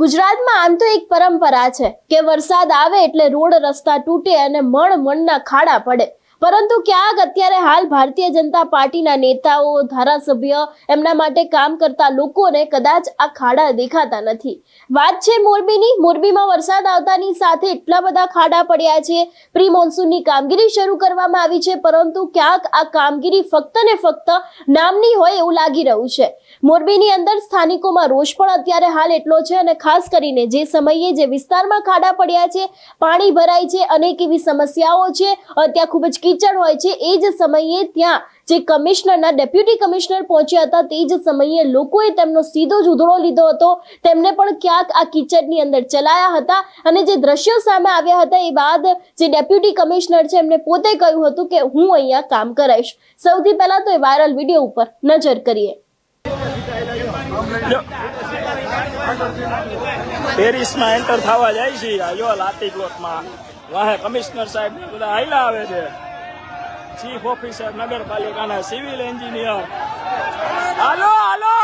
ગુજરાતમાં આમ તો એક પરંપરા છે કે વરસાદ આવે એટલે રોડ રસ્તા તૂટે અને મણ મણના ખાડા પડે. પરંતુ ક્યાંક અત્યારે હાલ ભારતીય જનતા પાર્ટીના નેતાઓ, ધારાસભ્ય એમના માટે કામ કરતા લોકોને કદાચ આ ખાડા દેખાતા નથી. વાત છે મોરબીની. મોરબીમાં વરસાદ આવતાની સાથે એટલા બધા ખાડા પડ્યા છે. પ્રી મોન્સૂનની કામગીરી શરૂ કરવામાં આવી છે, પરંતુ ક્યાંક આ કામગીરી ફક્ત ને ફક્ત નામની હોય એવું લાગી રહ્યું છે. મોરબીની અંદર સ્થાનિકોમાં રોષ પણ અત્યારે હાલ એટલો છે અને ખાસ કરીને જે સમયે જે વિસ્તારમાં ખાડા પડ્યા છે, પાણી ભરાય છે, અનેક એવી સમસ્યાઓ છે ત્યાં ખૂબ જ કીચડ હોય છે, એ જ સમયે ત્યાં જે કમિશનરના, ડેપ્યુટી કમિશનર પહોંચ્યા હતા, તે જ સમયે લોકોએ તેમનો સીધો જ ઉધળો લીધો હતો. તેમને પણ ક્યાંક આ કિચડની અંદર ચલાયા હતા અને જે દ્રશ્યો સામે આવ્યા હતા, એ બાદ જે ડેપ્યુટી કમિશનર છે, એમને પોતે કહ્યું હતું કે હું અહીંયા કામ કરાઈશ સૌથી પહેલા તો એ વાયરલ વીડિયો ઉપર નજર કરીએ. પેરિસમાં એન્ટર થવા જાય છે. જો લાતી પ્લોટમાં વાહે કમિશનર સાહેબ ને બધા હાઈલા આવે છે. ચીફ ઓફિસર નગરપાલિકાના સિવિલ એન્જિનિયર હાલો હાલો,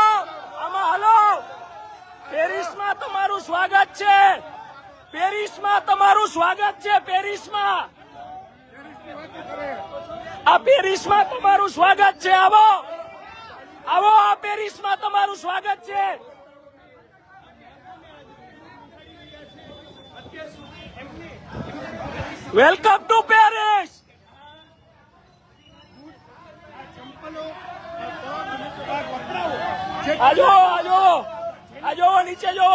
આમાં હાલો. પેરિસમાં તમારું સ્વાગત છે. પેરિસમાં તમારું સ્વાગત છે, પેરિસમાં. આ પેરિસમાં તમારું સ્વાગત છે. આવો. આવો, આ પેરિસમાં તમારું સ્વાગત છે. વેલકમ ટુ પેરિસ આજો આજો આજો, નીચે જો.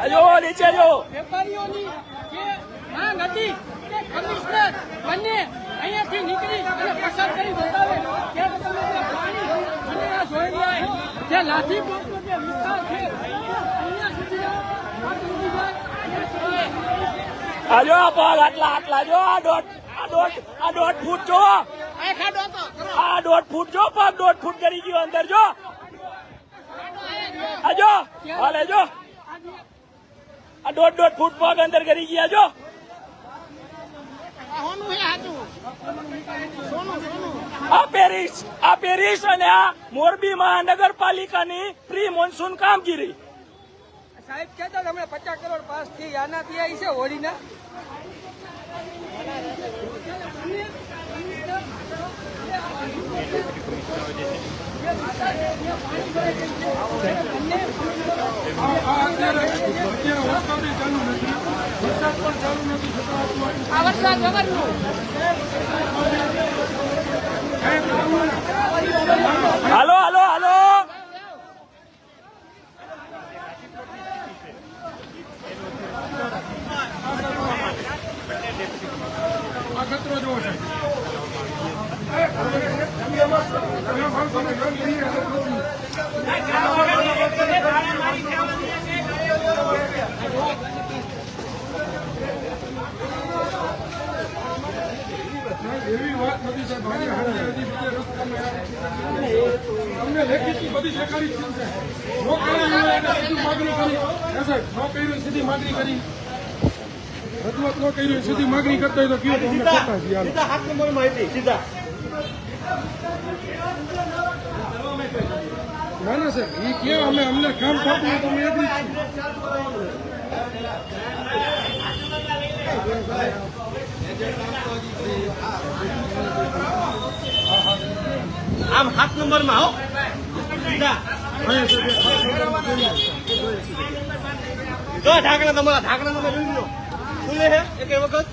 આજો, નીચે જો. વેપારીઓની માંગ હતી કમિશનર બંને અહીંયાથી નીકળી અને પસાર કરી બતાવે ત્યારે તમે પાણી અને આ જોઈ રહ્યા જે લાઠી બોટનો જે વિસ્તાર છે અહીંયા સુધી આ ડૂબી જાય આજો આ આટલા આટલા જો આ દોઢ આ દોઢ આ દોઢ ફૂટ જો. આ આ દોઢ ફૂટ જો પગ દોઢ ફૂટ કરી ગયો અંદર જો. આજો હાલે જો આ દોઢ દોઢ ફૂટ પગ અંદર કરી ગયા જો. આ હોનું હે સોનું સોનું. આ પેરિસ આ પેરિસ અને આ મોરબી મહાનગરપાલિકાની પ્રી મોન્સૂન કામગીરી. સાહેબ કહેતા તમે પચાસ કરોડ પાસથી આનાથી આવી છે હોળીના. આ વરસાદ વગરનું હાલો હાલો હાલો એવી વાત નથી સાહેબ મારી હારે હજી બીજે રસ્તામાં અમને લેખિતની બધી સરકારી જ છે. નો એટલે સીધી માગણી કરી. સાહેબ નો કર્યું સીધી માગણી કરી. રજૂઆત ન કરી સીધી માગણી કરતા હોય તો કયો તો અમે કરતા છીએ સીધા ના ના સાહેબ એ કે અમે અમને કામ થતું તમે જ આમ સાત નંબરમાં હો. સીધા જો ઢાકણા તમારા ઢાકણા તમે જોઈ લો ખુલે હે એક વખત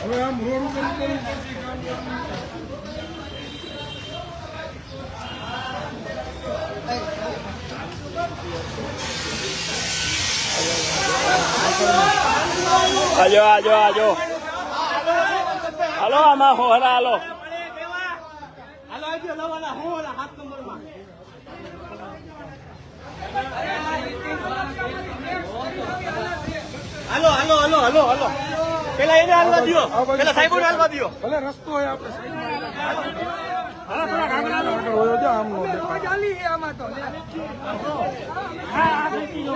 હવે આમ રોડ ઉપર ઉતરવું પડશે કામ. આજો આજો આજો હાલો, આમાં હોરા હાલો હાલો હાલો પેલા એને હાલવા દો પેલા સાહેબોને હાલવા દો ભલે રસ્તો હોય આપણે નો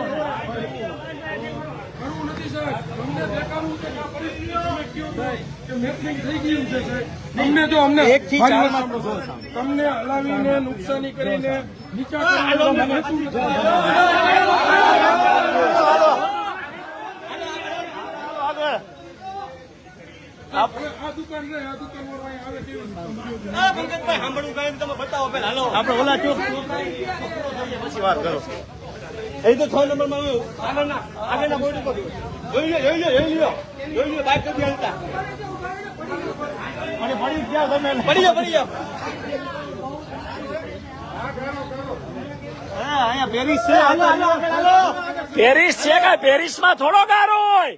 સાહેબ તમને દેખાડવું છે કે આ પરિસ્થિતિ તમે કયો થાય કે મેપિંગ થઈ ગયું છે સાહેબ તમને જો અમને એકથી મારી ચારમાં વાત સાંભળો. તમને હલાવીને નુકસાની કરીને નીચા કરીને અમને હેતુ નથી. હવે આ દુકાન છે આ દુકાન વાળો અહીં આવે કેવી રીતે? આ પંકજભાઈ સાંભળવું કાંઈ તમે બતાવો પેલા હાલો. આપણે ઓલા ચોક પછી વાત કરો. એ તો છ નંબરમાં આગળના આગળના બોર્ડ ઉપર. જોઈ લો જોઈ લો જોઈ લો જોઈ લો બાઇક નથી હાલતા. અને પડી ગયા તમે. પડી જાઓ પડી જાઓ. હા અહીંયા પેરિસ છે. પેરિસ છે કે પેરિસમાં થોડો ગારો હોય?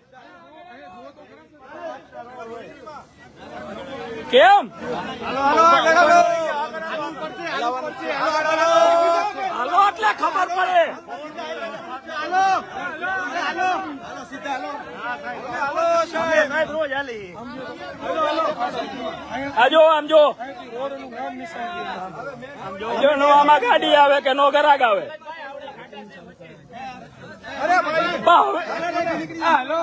કેમ? હાલો એટલે ખબર પડે. આજો આમજો આમ જો. જો નો આમાં ગાડી આવે કે નો ગરાગ આવે? હાલો.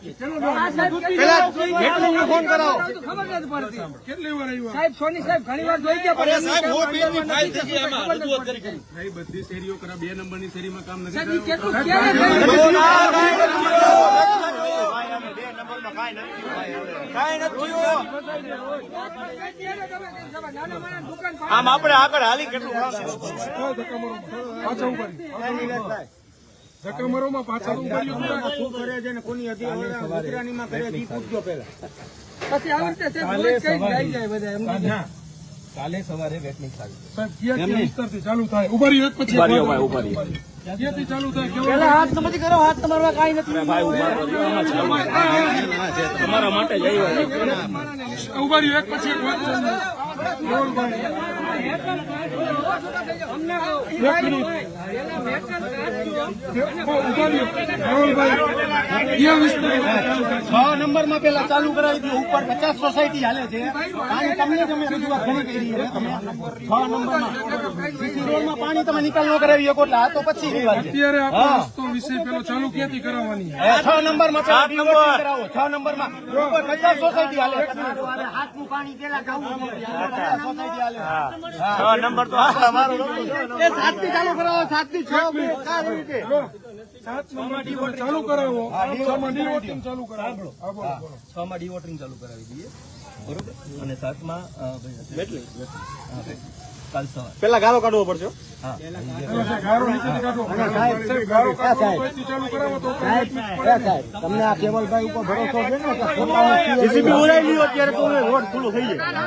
પેલા ફોન કરાવો ખબર નથી પડતી કેટલી? વાર આવ્યા સાહેબ સોની સાહેબ ઘણી વાર જોઈ ગયા પણ અરે સાહેબ હું પેજની ફાઇલ થઈ ગઈ આમાં રજૂઆત કરી કરી ભાઈ બધી શેરીઓ કરા બે નંબરની શેરીમાં કામ નથી આમ આપણે આગળ હાલી કેટલું શું કરે છે ને કોની હતી ગુજરાતીમાં કરે છે પૂછજો પછી રીતે જાય જાય બધા એમ સાહેબ ક્યાંથી વિસ્તારથી ચાલુ થાય ઊભા એક પછી ચાલુ થાય પેલા હાથ નથી કરો હાથ તમારા કઈ નથી. તમારા માટે જ ઊભા રહ્યો એક પછી એક વાત. છ નંબરમાં પેલા ચાલુ કરાવી દીધું. ઉપર પચાસ સોસાયટી હાલે છે. પાણી તમને તમે રજૂઆત ઘણી કરી છે? તમે છ નંબરમાં સીસી રોડમાં પાણી તમે નિકાલ ન કરાવી શકો એટલે આ તો પછી અત્યારે રસ્તો વિષય પેલો ચાલુ ક્યાંથી કરાવવાની છ. નંબરમાં સાત નંબર. કરાવો છ નંબરમાં ઉપર પચાસ સોસાયટી હાલે. હાથનું પાણી પેલા સોસાયટી હાલે. છ નંબર તો સાતથી ચાલુ કરાવો સાતથી છ રીતે. સાત નંબર ચાલુ કરાવો. છમાં ડીવોટિંગ ચાલુ કરાવો. છ માં ડીવોટરિંગ ચાલુ કરાવી દઈએ. બરોબર? અને સાતમાં. કાલ સવાર. પેલા ગાળો કાઢવો પડશે તમને આ કેવલભાઈ ઉપર ભરોસો છે ને જીસીબી તો રોડ ખુલ્લો થઈ જાય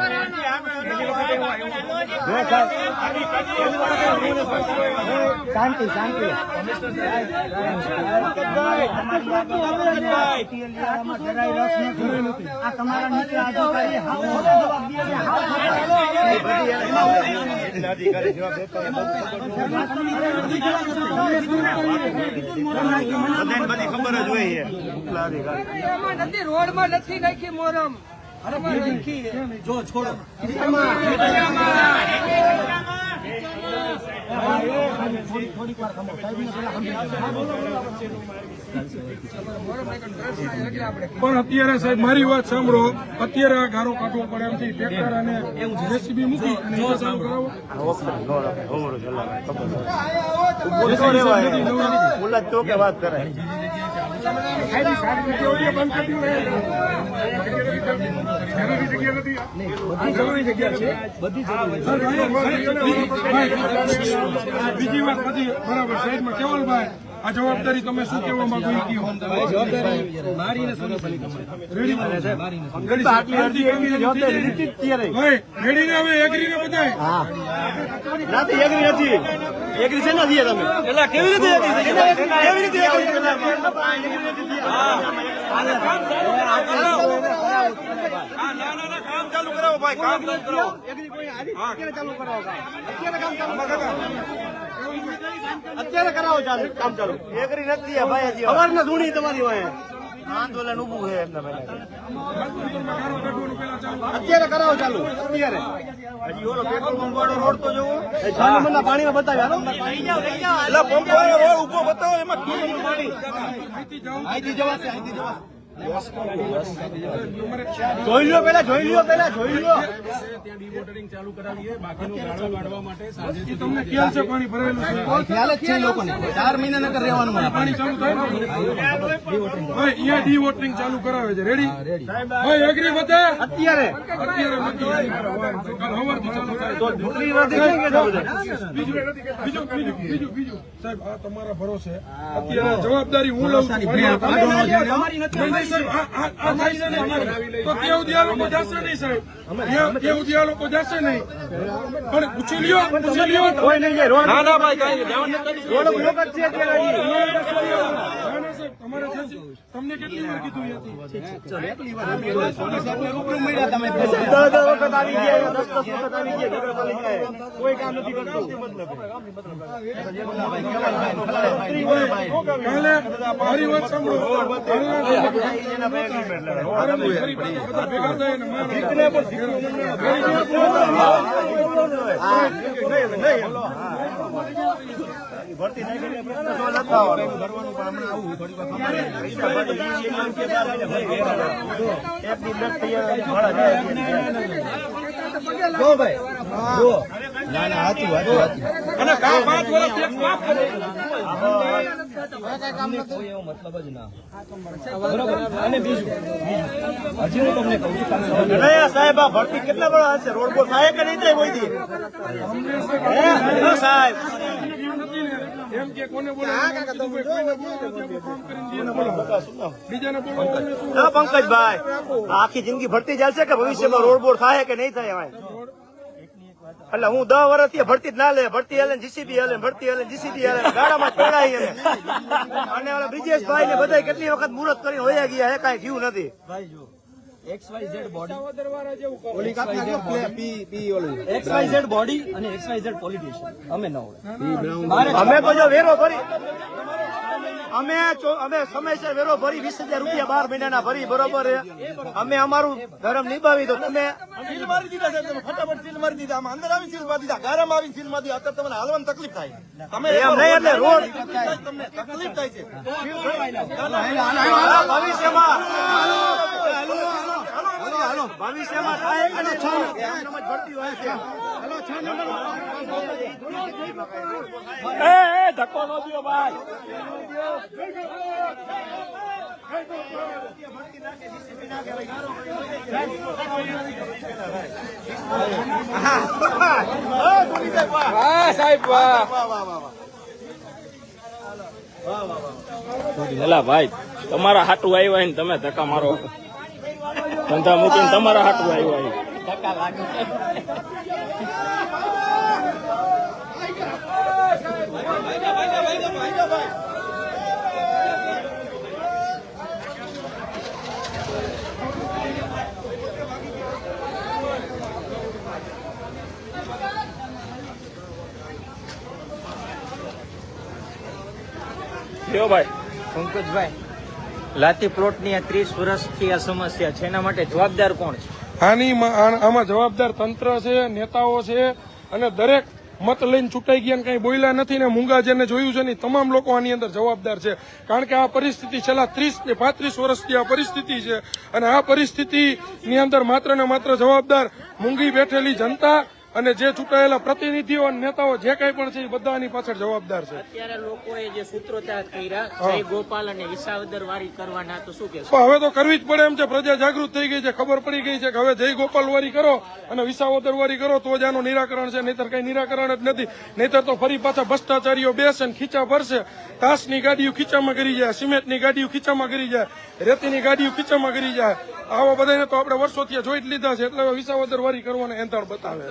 શાંતિ શાંતિ તમારા નીચે અધિકારી બધી ખબર જ હોય છે ઉપલા અધિકારી નથી રોડમાં નથી નાખી મોરમ. એમાં પણ અત્યારે સાહેબ મારી વાત સાંભળો. અત્યારે આ ગારો કાઢવો પડે એમ છે ટ્રેક્ટર અને જેસીબી મૂકી અને ચાલુ કરાવો. મુલાદ તો કે વાત કરે. બંધ જગ્યા જગ્યા છે બધી જરૂરી બીજી વાત બધી બરાબર સાઈડમાં કેવલભાઈ આ જવાબદારી તમે શું કહેવા માંગો એ કયો મારીને સોની પાલિકામાં રેડી આટલી અરજી એવી જવાબદારી લીધી જ ત્યારે રેડી ને હવે એગ્રી ને બધાય? નાથી એગ્રી નથી. એગ્રી છે નથી તમે? એટલે કેવી રીતે એગ્રી કેવી રીતે એગ્રી કામ ચાલુ કરાવો. ભાઈ. કામ ચાલુ કરાવો. એગ્રી કોઈ ચાલુ કરાવો કામ અત્યારે કામ ચાલુ કરાવો. અત્યારે કરાવો ચાલુ કામ ચાલુ. એગ્રી નથી ભાઈ ખબર ને ધૂણી તમારી વાંહે. આંદોલન ઉભું છે એમને અત્યારે કરાવો ચાલુ અત્યારે. હજી ઓલો પેટ્રોલ પંપ વાળો રોડ તો જોવો. છ નંબરના પાણીમાં બતાવ્યા એટલે પંપ વાળો ઊભો બતાવો એમાં પાણી અહીંથી જવાશે અહીંથી જવાશે જોઈ લો પેલા જોઈ લો પેલા જોઈ લ્યો. તમને ખ્યાલ છે પાણી ભરેલું છે? ખ્યાલ જ છે લોકોને. ચાર મહિના નકર રહેવાનું પાણી ચાલુ થાય અહીંયા ચાલુ કરાવે છે. રેડી ભાઈ એગ્રી બધા અત્યારે. અત્યારે નથી. કાલ સવારથી ચાલુ થાય. તો ચૂંટણી નથી કેમ કે છે? બધા? બીજું બીજું બીજું બીજું બીજું. સાહેબ આ તમારા ભરોસે. અત્યારે જવાબદારી હું લઉં છું. તમારી નથી. નહીં, નહીં, સાહેબ, આ- થાય છે નહીં. તો ત્યાં સુધી લોકો જશે નહીં સાહેબ? ત્યાં લોકો જશે નહીં? પણ પૂછી લ્યો પૂછી લ્યો. કોઈ નહીં જાય ના ના ભાઈ કઈ રોડ બ્લોક જ છે અત્યારે. હજી. ના, ના, સાહેબ, તમારે તમને કેટલી વાર કીધું અહીંયાથી? દસ દસ વખત આવી ગયા દસ દસ વખત આવી ગયા કોઈ કામ નથી મારી વાત સાંભળો. ભરતી નાખીને પ્રશ્ન તો થવાનો. ભરવાનું પણ હમણાં આવું થોડી વાર. એક દી દસ તૈયાર ભાડા જાય જો ભાઈ. જો. ના ના હાચું હાચું હાચું અને કા પાંચ વર્ષ એક માફ કરે. મતલબ જ ના. બરોબર. અને બીજું? બીજું હજી હું તમને કહું છું સાહેબ આ ભરતી કેટલા બળા હશે? રોડ બોલ થાય કે નહીં થાય કોઈ સાહેબ. એમ કે કોને બોલો? કોઈને બોલો બીજાને બોલો. બીજાને બોલો. હા પંકજભાઈ. આખી જિંદગી ભરતી ચાલશે કે ભવિષ્યમાં રોડ બોડ થાય કે નહીં થાય એટલે હું દસ વર્ષથી ભરતી જ ના લે. ભરતી હાલે જીસીબી હાલે ભરતી હાલે જીસીબી હાલે ગાડામાં જ પેડાઈ અને ઓલા બ્રિજેશભાઈ ને બધા કેટલી વખત મુહૂર્ત કરીને હોયા ગયા હે કાંઈ થયું નથી. ભાઈ જો X Y Z body X Y Z body અને એક્સ વાય ઝેડ પોલિટિશિયન અમે ન હોય. અમે તો જો વેરો ભરી અમે અમે સમયસર વેરો ભરી વીસ હજાર રૂપિયા બાર મહિનાના ભરી બરોબર? અમે અમારું ધર્મ નિભાવી તો તમે સીલ મારી દીધા સાહેબ તમે ફટાફટ સીલ મારી દીધા. અમે અંદર આવી સીલ મારી દીધા. ગારામાં આવી સીલ મારી દીધા. અત્યારે તમને હાલવાની તકલીફ થાય. તમે એમ નહીં એટલે રોડ તમને તકલીફ થાય છે. આ ભવિષ્યમાં ભવિષ્યમાં થાય અને છ નંબર. ભરતી હોય છે. એ એ ધક્કો નો દો ભાઈ. એલા ભાઈ તમારા હાટું આવ્યા ને તમે ધક્કા મારો. ધંધા મૂકીને તમારા હાટું આવ્યા છે. લ્યો ભાઈ પંકજભાઈ લાતી પ્લોટની આ ત્રીસ વર્ષથી આ સમસ્યા છે. એના માટે જવાબદાર કોણ છે? આની આમાં જવાબદાર તંત્ર છે, નેતાઓ છે અને દરેક મત લઈને ચૂંટાઈ ગયા કઈ બોલ્યા નથી ને મૂંગા જેને જોયું છે ને તમામ લોકો આની અંદર જવાબદાર છે. કારણ કે આ પરિસ્થિતિ છેલ્લા ત્રીસ ને પાંત્રીસ વર્ષથી આ પરિસ્થિતિ છે અને આ પરિસ્થિતિની અંદર માત્ર ને માત્ર જવાબદાર મૂંગી બેઠેલી જનતા અને જે ચૂંટાયેલા પ્રતિનિધિઓ અને નેતાઓ જે કઈ પણ છે એ બધા પાછળ જવાબદાર છે. અત્યારે લોકોએ જે સૂત્રોચ્ચાર કર્યા ગોપાલ અને વિસાવદર વારી કરવાના તો શું કે હવે તો કરવી જ પડે એમ છે પ્રજા જાગૃત થઈ ગઈ છે ખબર પડી ગઈ છે કે હવે જય ગોપાલ વારી કરો અને વિસાવદર વારી કરો તો જ આનું નિરાકરણ છે નહીતર કઈ નિરાકરણ જ નથી. નહીતર તો ફરી પાછા ભ્રષ્ટાચારીઓ બેસે ને ખીચા ભરશે. તાસની ગાડીઓ ખીચામાં કરી જાય સિમેન્ટની ગાડીઓ ખીચામાં કરી જાય રેતીની ગાડીઓ ખીચામાં કરી જાય. આવા બધાને તો આપણે વર્ષોથી જોઈ જ લીધા છે. એટલે વિસાવદર વારી કરવાને એંધાણ બતાવે.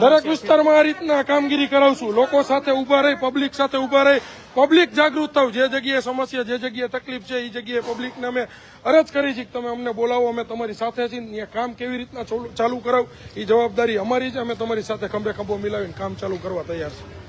દરેક વિસ્તારમાં આ રીતના કામગીરી કરાવશું. લોકો સાથે ઊભા રહી પબ્લિક સાથે ઊભા રહી. પબ્લિક જાગૃત થાવ. જે જગ્યાએ સમસ્યા જે જગ્યાએ તકલીફ છે એ જગ્યાએ પબ્લિકને અમે અરજ કરી છે કે તમે અમને બોલાવો. અમે તમારી સાથે છીએ. કામ કેવી રીતના ચાલુ- ચાલુ કરાવ એ જવાબદારી અમારી છે. અમે તમારી સાથે ખંભે ખંભો મિલાવીને કામ ચાલુ કરવા તૈયાર છીએ.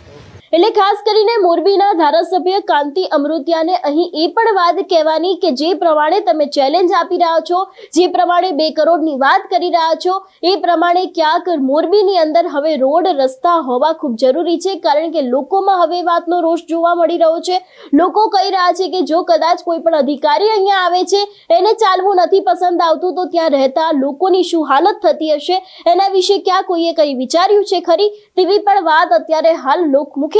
એટલે ખાસ કરીને મોરબીના ધારાસભ્ય કાંતિ અમૃતિયાને અહીં એ પણ વાત કહેવાની કે જે પ્રમાણે તમે ચેલેન્જ આપી રહ્યા છો, જે પ્રમાણે બે કરોડની વાત કરી રહ્યા છો, એ પ્રમાણે ક્યાંક મોરબીની અંદર હવે રોડ, રસ્તા હોવા ખૂબ જરૂરી છે, કારણ કે લોકોમાં હવે વાતનો રોષ જોવા મળી રહ્યો છે. લોકો કહી રહ્યા છે કે જો કદાચ કોઈ પણ અધિકારી અહીંયા આવે છે, એને ચાલવું નથી પસંદ આવતું, તો ત્યાં રહેતા લોકોની શું હાલત થતી હશે? એના વિશે ક્યાં કોઈએ કંઈ વિચાર્યું છે ખરી? તેવી પણ વાત અત્યારે હાલ લોકમુખે